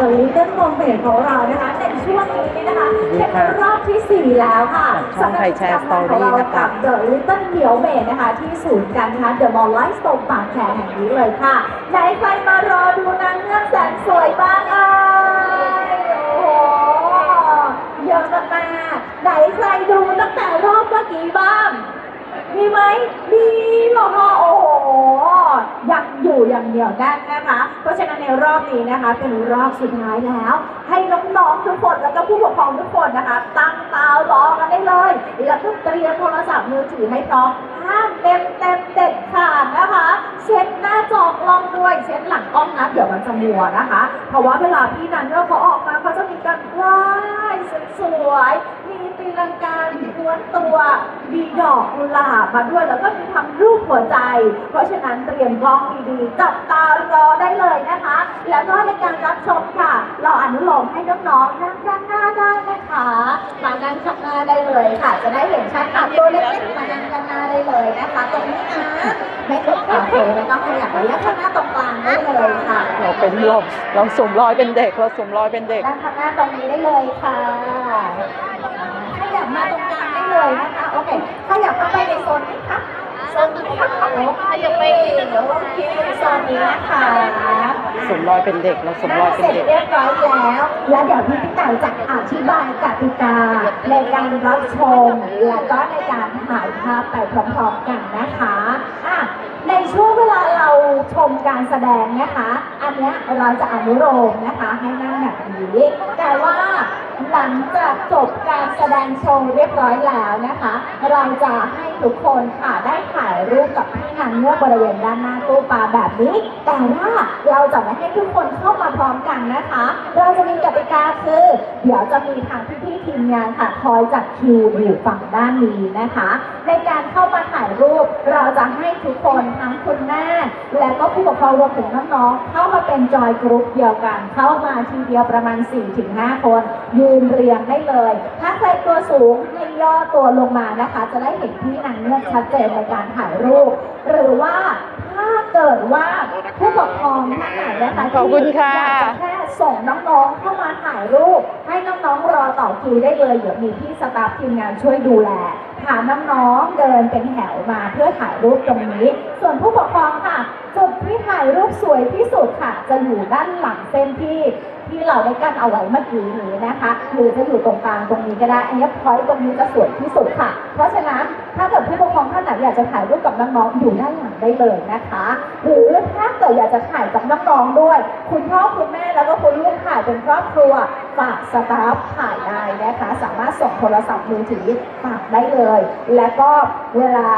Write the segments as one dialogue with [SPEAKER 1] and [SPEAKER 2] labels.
[SPEAKER 1] The Little Mermaid ของเรานะคะในช่วงนี้นะคะ
[SPEAKER 2] ดี
[SPEAKER 1] เป็น
[SPEAKER 2] ค่ะ
[SPEAKER 1] รอบที่ 4 แล้วค่ะ
[SPEAKER 2] ช่องไทยแชร์
[SPEAKER 1] สำหรับกิจกรรมของเรา
[SPEAKER 2] Story นะคะ
[SPEAKER 1] กับ The Little เหมียวเมดนะคะ ที่ศูนย์การค้า The Mall Life Store บางแคแห่งนี้เลยค่ะไหนใครมารอดูนางเงือกแสนสวยบ้างเอ่ยโอ้โหเยอะมากๆไหนใครดูตั้งแต่รอบเมื่อกี้บ้าง มีไหมมีหรอคะโอ้โหยังอยู่อย่างเหนียวแน่นนะคะ เพราะฉะนั้นในรอบนี้นะคะ เป็นรอบสุดท้ายแล้ว ให้น้องๆทุกคนแล้วก็ผู้ปกครองทุกคนนะคะ ตั้งตารอกันได้เลยแล้วก็เตรียมโทรศัพท์มือถือให้พร้อมห้ามเต็มเต็มเด็ดขาดนะคะเช็ดหน้าจอกล้องด้วยเช็ดหลังกล้องนะเดี๋ยวมันจะมัวนะคะ เพราะว่าเวลาพี่นันเนี่ยเขาออกมาเขาจะมีการว่ายสวย มีตีลังกามีม้วนตัวมีดอกกุหลาบมาด้วยแล้วก็มีทำรูปหัวใจ เพราะฉะนั้นเตรียมกล้องดีๆจับตารอได้เลยนะคะ แล้วก็ในการรับชมค่ะ เราอนุโลมให้น้องๆนั่งด้านหน้าได้นะคะมานั่งข้างหน้าได้เลยค่ะ จะได้เห็นชัดอะตัวเล็กๆมานั่งด้านหน้าได้เลยนะคะ ตรงนี้นะไม่ต้องโอเคไม่ต้องขยับระยะข้างหน้าตรงกลางได้เลยค่ะ
[SPEAKER 2] เราเป็นลมเราสวมรอยเป็นเด็กเราสวมรอยเป็นเด็ก
[SPEAKER 1] ด้านข้างหน้าตรงนี้ได้เลยค่ะข ยับมาตรงกลางได้เลยนะคะ โอเค ขยับเข้าไปในโซนนี้ค่ะโซนนี้ค่ะโอเคโอเคโซนนี้นะคะ
[SPEAKER 2] สวมรอยเป็นเด็กเราสวมรอยเป็น
[SPEAKER 1] เสร็จ
[SPEAKER 2] เด็ก
[SPEAKER 1] เรียบร้อยแล้ว แล้วเดี๋ยวพี่พี่ไก่จะอธิบายกติกาในการรับชม และก็ในการถ่ายภาพไปพร้อมๆกันนะคะอะในช่วงเวลาเราชมการแสดงนะคะ อันเนี้ยเราจะอนุโลมนะคะให้นั่งแบบนี้แต่ว่า หลังจากจบการแสดงโชว์เรียบร้อยแล้วนะคะ เราจะให้ทุกคนค่ะได้ถ่ายรูปกับพี่นางเงือกบริเวณด้านหน้าตู้ปลาแบบนี้ แต่ว่าเราจะไม่ให้ทุกคนเข้ามาพร้อมกันนะคะ เราจะมีกติกาคือ เดี๋ยวจะมีทางพี่ๆทีมงานค่ะคอยจัดคิวอยู่ฝั่งด้านนี้นะคะ ในการเข้ามาถ่ายรูป เราจะให้ทุกคนทั้งคุณแม่ และก็ผู้ปกครองรวมถึงน้องๆเข้ามาเป็นจอยกรุ๊ปเดียวกัน เข้ามาทีเดียวประมาณ 4-5 คนยืนเรียงได้เลย ถ้าใครตัวสูงให้ย่อตัวลงมานะคะ จะได้เห็นพี่นางเงือกชัดเจนในการถ่ายรูป หรือว่า ถ้าเกิดว่าผู้ปกครองท่านไหนนะคะ
[SPEAKER 2] ขอบคุณค่ะ
[SPEAKER 1] ที่อยากจะแค่ส่งน้องๆเข้ามาถ่ายรูป ให้น้องๆรอต่อคิวได้เลยเดี๋ยวมีพี่สตาฟทีมงานช่วยดูแลพาน้องๆเดินเป็นแถวมาเพื่อถ่ายรูปตรงนี้ ส่วนผู้ปกครองค่ะจุดที่ถ่ายรูปสวยที่สุดค่ะ จะอยู่ด้านหลังเส้นที่ที่เราได้กั้นเอาไว้เมื่อกี้นี้นะคะ หรือจะอยู่ตรงกลางตรงนี้ก็ได้ อันนี้พอยต์ตรงนี้จะสวยที่สุดค่ะ เพราะฉะนั้น ถ้าเกิดผู้ปกครองท่านไหนอยากจะถ่ายรูปกับน้องๆอยู่ด้านหลังได้เลยนะคะ หรือถ้าเกิดอยากจะถ่ายกับน้องๆด้วย คุณพ่อคุณแม่แล้วก็คุณลูกถ่ายเป็นครอบครัว ฝากสตาฟถ่ายได้นะคะ สามารถส่งโทรศัพท์มือถือฝากได้เลย และก็เวลา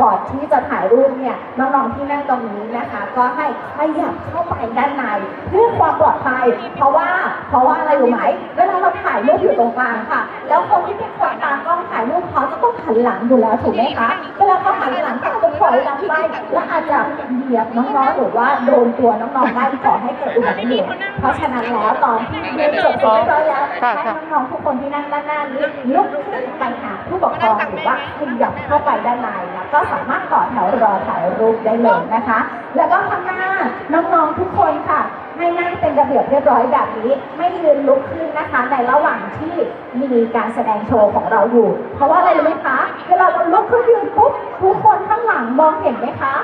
[SPEAKER 1] ก่อนที่จะถ่ายรูปเนี่ยน้องๆที่นั่งตรงนี้นะคะ ก็ให้ขยับเข้าไปด้านในเพื่อความปลอดภัย เพราะว่าเพราะว่าอะไรรู้ไหมเวลาเราถ่ายรูปอยู่ตรงกลางค่ะ แล้วคนที่เป็นคนตากล้องถ่ายรูปเขาจะต้องหันหลังอยู่แล้วถูกไหมคะเวลาเขา อยหลังไปและอาจจะเหยียบน้องๆหรือว่าโดนตัวน้องๆได้ขอให้เกิดอุบัติเหตุเพราะฉะนั้นแล้วตอนที่ดูจบเสร็จเรียบร้อยแล้วให้น้องๆทุกคนที่นั่งด้านหน้านี้ลุกขึ้นไปหาผู้ปกครองหรือว่าขยับเข้าไปด้านในแล้วก็สามารถต่อแถวรอถ่ายรูปได้เลยนะคะ แล้วก็ข้างหน้าน้องๆทุกคนค่ะ ให้นั่งเป็นระเบียบเรียบร้อยแบบนี้ ไม่ยืนลุกขึ้นนะคะ ในระหว่างที่มีการแสดงโชว์ของเราอยู่ เพราะว่าอะไรรู้ไหมคะเวลาเราลุกขึ้นยืนปุ๊บทุกคนข้างหลังมองเห็นไหมคะ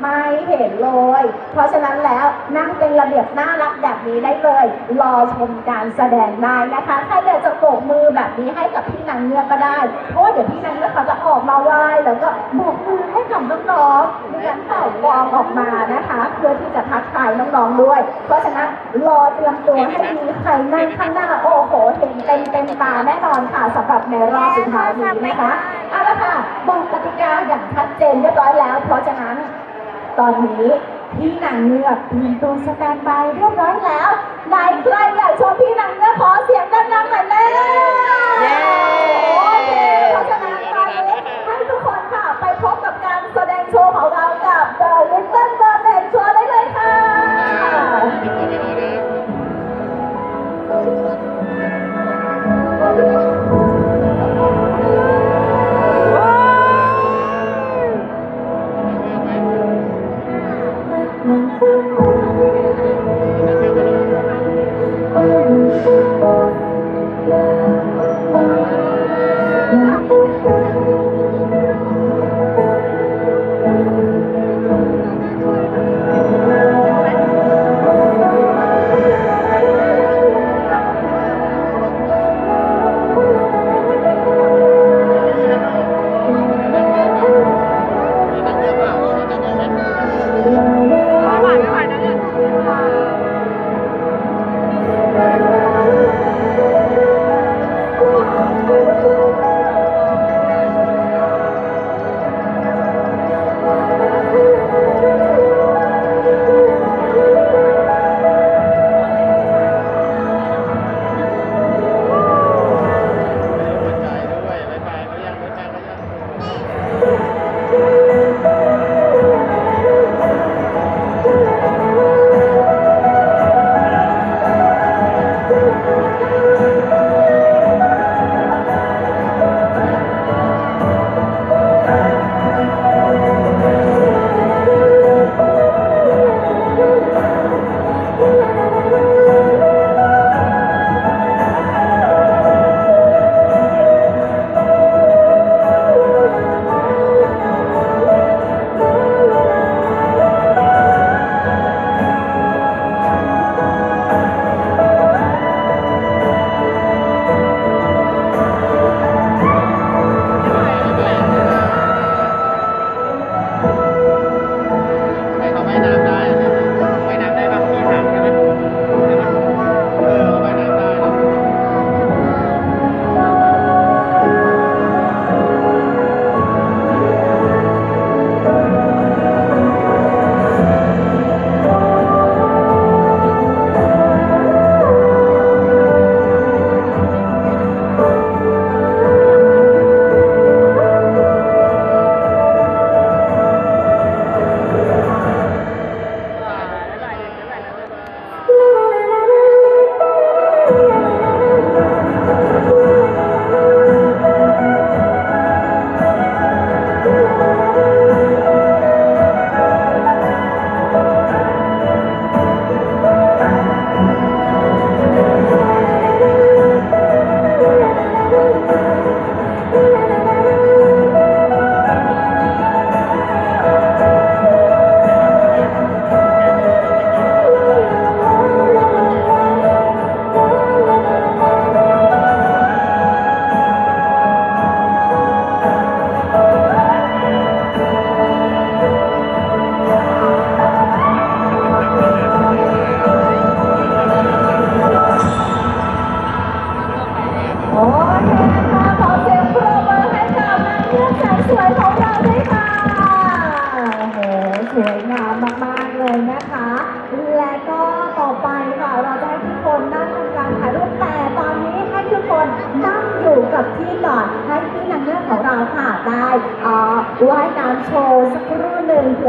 [SPEAKER 1] ไม่เห็นเลย เพราะฉะนั้นแล้วนั่งเป็นระเบียบน่ารักแบบนี้ได้เลย รอชมการแสดงได้นะคะใครอยากจะโบกมือแบบนี้ให้กับพี่นางเงือกก็ได้ เพราะเดี๋ยวพี่นางเงือกเขาจะออกมาไหว้แล้วก็โบกมือให้กับน้องๆมีการเป่าวอร์มออกมานะ คะเพื่อที่จะทักทายน้องๆด้วย เพราะฉะนั้นรอเตรียมตัวให้ดีใครนั่งข้างหน้าโอ้โหเห็นเต็มเต็มๆตาแน่นอนค่ะสำหรับในรอบสุดท้ายนี้นะคะเอาละค่ะบอกกติกาอย่างชัดเจนเรียบร้อยแล้ว เพราะฉะนั้นตอนนี้พี่นางเงือกเตรียมตัวสแตนบายเรียบร้อยแล้วไหนใครอยากชมพี่นางเงือกขอเสียงดังๆหน่อยเลย
[SPEAKER 2] เย้
[SPEAKER 1] ว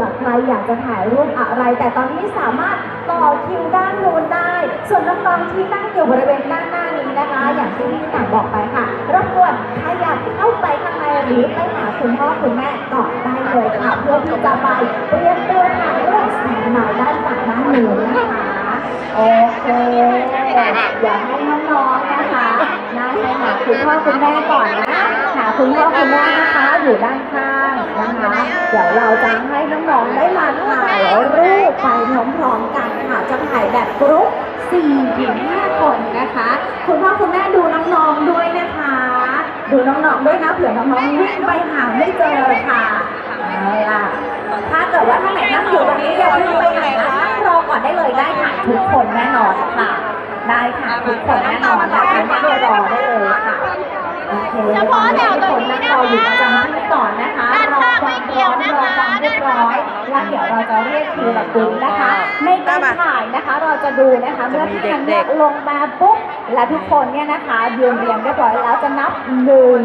[SPEAKER 1] อใครอยากจะถ่ายรูปอะไร แต่ตอนนี้สามารถต่อคิวด้านนู้นได้ ส่วนน้องๆที่นั่งอยู่บริเวณด้านหน้านี้นะคะ อย่างที่พี่หนังบอกไปค่ะรบกวนขยับเข้าไปข้างในหรือไปหาคุณพ่อคุณแม่ก่อนได้เลยค่ะ เพื่อที่จะไปเรียมตัวถ่ายรูปสายหมายด้านฝั่งด้านนู้นนะคะโอเคอย่าให้น้องๆนะคะน่าไปหาคุณพ่อคุณแม่ก่อนนะ คุณพ่อคุณแม่นะคะอยู่ด้านข้างนะคะเดี๋ยวเราจะให้น้องๆได้มาถ่ายรูปไปพร้อมๆกันค่ะจะถ่ายแบบกรุ๊ป4ถึง5คนนะคะ คุณพ่อคุณแม่ดูน้องๆด้วยนะคะ ดูน้องๆด้วยนะเผื่อน้องๆวิ่งไปหาไม่เจอค่ะเอาล่ะถ้าเกิดว่าท่านไหนนั่งอยู่ตรงนี้อย่าเพิ่งไปหนนะนั่งรอก่อนได้เลยได้ถ่ายทุกคนแน่นอนค่ะ ได้ค่ะทุกคนแน่นอนนะคะนั่งรอได้เลยค่ะ เคเฉพาะแถวตรงนี้นะคะอยู่ประจำที่ก่อนนะคะรอความพร้อมรอความเรียบร้อยแล้วเดี๋ยวเราจะเรียกทีละกลุ่มนะคะ ในการถ่ายนะคะเราจะดูนะคะเมื่อที่นักเรียนลงมาปุ๊บและทุกคนเนี่ยนะคะยืนเรียงเรียบร้อยแล้วจะนับหนึ่ง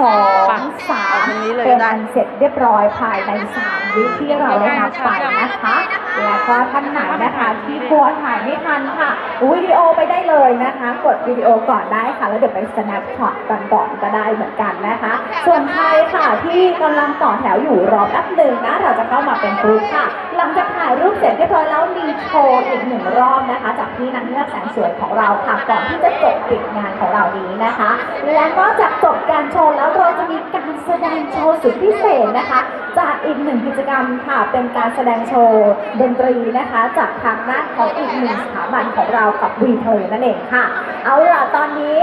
[SPEAKER 1] สองสาม
[SPEAKER 2] ทางนี้เลย
[SPEAKER 1] เป็น
[SPEAKER 2] ได้
[SPEAKER 1] อันเสร็จเรียบร้อยภายในสามวิที่เราได้นับไปนะคะ แล้วก็ท่านไหนนะคะที่กลัวถ่ายไม่ทันค่ะวิดีโอไปได้เลยนะคะ กดวิดีโอก่อนได้ค่ะ แล้วเดี๋ยวไป snapshot กันก่อนก็ได้เหมือนกันนะคะ ส่วนใครค่ะที่กำลังต่อแถวอยู่รอแป๊บหนึ่งนะเราจะเข้ามาเป็นกรุ๊ปค่ะ หลังจากถ่ายรูปเสร็จเรียบร้อยแล้วมีโชว์อีกหนึ่งรอบนะคะ จากที่นางเงือกแสนสวยของเราค่ะก่อนที่จะจบปิดงานของเรานี้นะคะ และนอกจากจบการโชว์แล้วเราจะมีการแสดงโชว์สุดพิเศษนะคะ จากอีกหนึ่งกิจกรรมค่ะเป็นการแสดงโชว์ดนตรีนะคะจากทางด้านของอีกหนึ่งสถาบันของเรากับวีเทอร์นั่นเองค่ะ เอาล่ะตอนนี้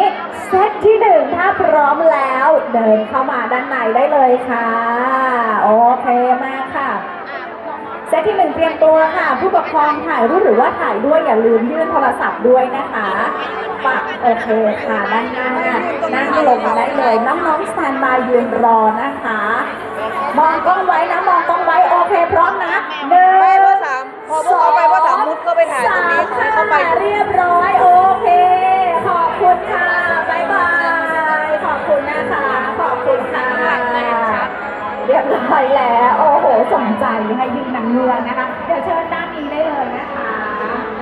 [SPEAKER 1] เซตที่หนึ่งถ้าพร้อมแล้วเดินเข้ามาด้านในได้เลยค่ะ โอเคมากค่ะเซตที่หนึ่งเตรียมตัวค่ะ ผู้ปกครองถ่ายรูปหรือว่าถ่ายด้วยอย่าลืมยื่นโทรศัพท์ด้วยนะคะฝากโอเคค่ะด้านหน้านั่งลงได้เลยน้องๆสแตนบายยืนรอนะคะ มองกล้องไว้นะ มองกล้องไว้ โอเค พร้อมนะหนึ่ง
[SPEAKER 3] พอพวกเขาไปเบอร์สามมุดก็ไปถ่ายตรงนี้
[SPEAKER 1] สาม
[SPEAKER 3] เข้าไป
[SPEAKER 1] ค่ะเรียบร้อยโอเค ขอบคุณค่ะบ๊ายบาย ขอบคุณนะคะ ขอบคุณค่ะ เรียบร้อยแล้ว โอ้โหสนใจให้ยืนนางเงือกนะคะ เดี๋ยวเชิญด้านนี้ได้เลยนะคะ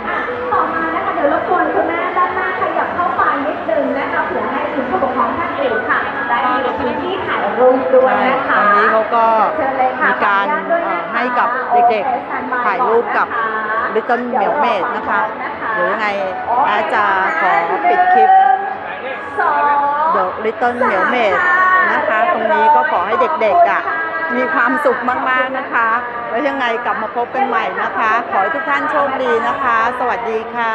[SPEAKER 1] อะต่อมานะคะเดี๋ยวรบกวนคุณแม่ด้านหน้าขยับเข้าไปนิดนึงนะคะเผื่อให้คุณผู้ปกครองท่านอื่นค่ะ ได้มีพื้นที่ถ่ายรูปด้วยนะคะ
[SPEAKER 2] ตอนนี้เขาก็
[SPEAKER 1] เชิญเลยค่ะ
[SPEAKER 2] มีการ
[SPEAKER 1] ขออนุญาตด้วยนะคะ
[SPEAKER 2] เอ่อ ให้กับเด็กๆ ถ่ายรูปกับ Little เหมียวเมดนะคะเดี๋ยวยังไงอาจจะขอปิดคลิป
[SPEAKER 1] สอง
[SPEAKER 2] The Little เหมียวเมดนะคะ ตรงนี้ก็ขอให้เด็กๆอะมีความสุขมากๆนะคะ แล้วยังไงกลับมาพบกันใหม่นะคะ ขอให้ทุกท่านโชคดีนะคะ สวัสดีค่ะ